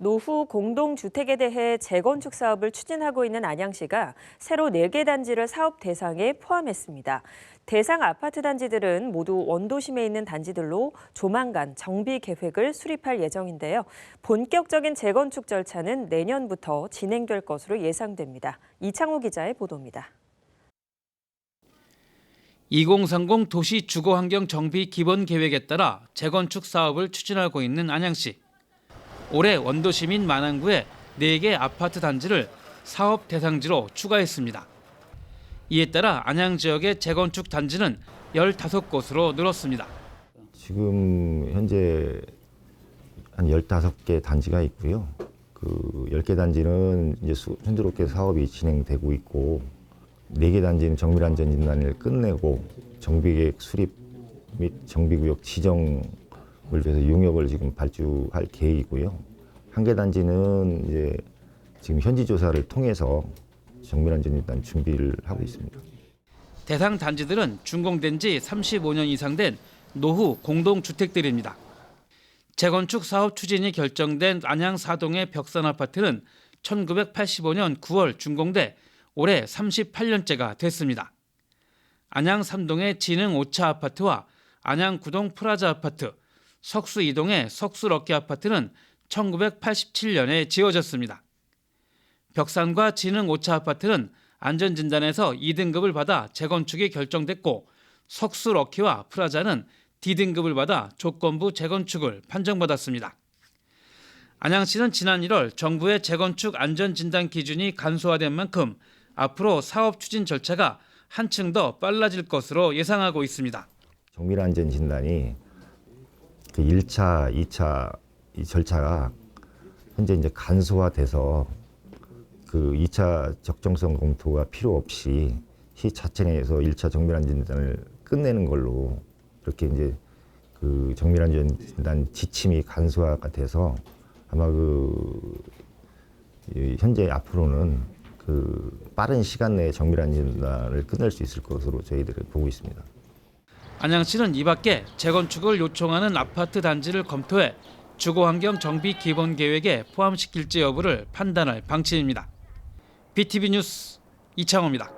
노후 공동주택에 대해 재건축 사업을 추진하고 있는 안양시가 새로 4개 단지를 사업 대상에 포함했습니다. 대상 아파트 단지들은 모두 원도심에 있는 단지들로 조만간 정비 계획을 수립할 예정인데요. 본격적인 재건축 절차는 내년부터 진행될 것으로 예상됩니다. 이창호 기자의 보도입니다. 2030 도시 주거 환경 정비 기본 계획에 따라 재건축 사업을 추진하고 있는 안양시. 올해 원도시민 만안구에 4개 아파트 단지를 사업 대상지로 추가했습니다. 이에 따라 안양 지역의 재건축 단지는 15곳으로 늘었습니다. 지금 현재 한 15개 단지가 있고요. 그 10개 단지는 이제 수- 순조롭게 사업이 진행되고 있고 4개 단지는 정밀 안전 진단을 끝내고 정비계획 수립 및 정비구역 지정 을 위해서 용역을 지금 발주할 계획이고요. 한개 단지는 이제 지금 현지 조사를 통해서 정밀안전 진단 준비를 하고 있습니다. 대상 단지들은 준공된 지 35년 이상 된 노후 공동주택들입니다. 재건축 사업 추진이 결정된 안양 사동의 벽산 아파트는 1985년 9월 준공돼 올해 38년째가 됐습니다. 안양 3동의 진흥 5차 아파트와 안양 9동 프라자 아파트, 석수 2동의 석수 럭키 아파트는 1987년에 지어졌습니다. 벽산과 진흥 5차 아파트는 안전진단에서 2등급을 받아 재건축이 결정됐고 석수 럭키와 프라자는 D등급을 받아 조건부 재건축을 판정받았습니다. 안양시는 지난 1월 정부의 재건축 안전진단 기준이 간소화된 만큼 앞으로 사업 추진 절차가 한층 더 빨라질 것으로 예상하고 있습니다. 정밀 안전 진단이 그 1차, 2차 이 절차가 현재 이제 간소화돼서 그 2차 적정성 검토가 필요 없이 시 자체 내에서 1차 정밀안전 진단을 끝내는 걸로 이렇게 이제 그 정밀안전 진단 지침이 간소화가 돼서 아마 그이 현재 앞으로는 그 빠른 시간 내에 정밀안전 진단을 끝낼 수 있을 것으로 저희들이 보고 있습니다. 안양시는 이 밖에 재건축을 요청하는 아파트 단지를 검토해 주거환경 정비 기본 계획에 포함시킬지 여부를 판단할 방침입니다. BTV 뉴스 이창호입니다.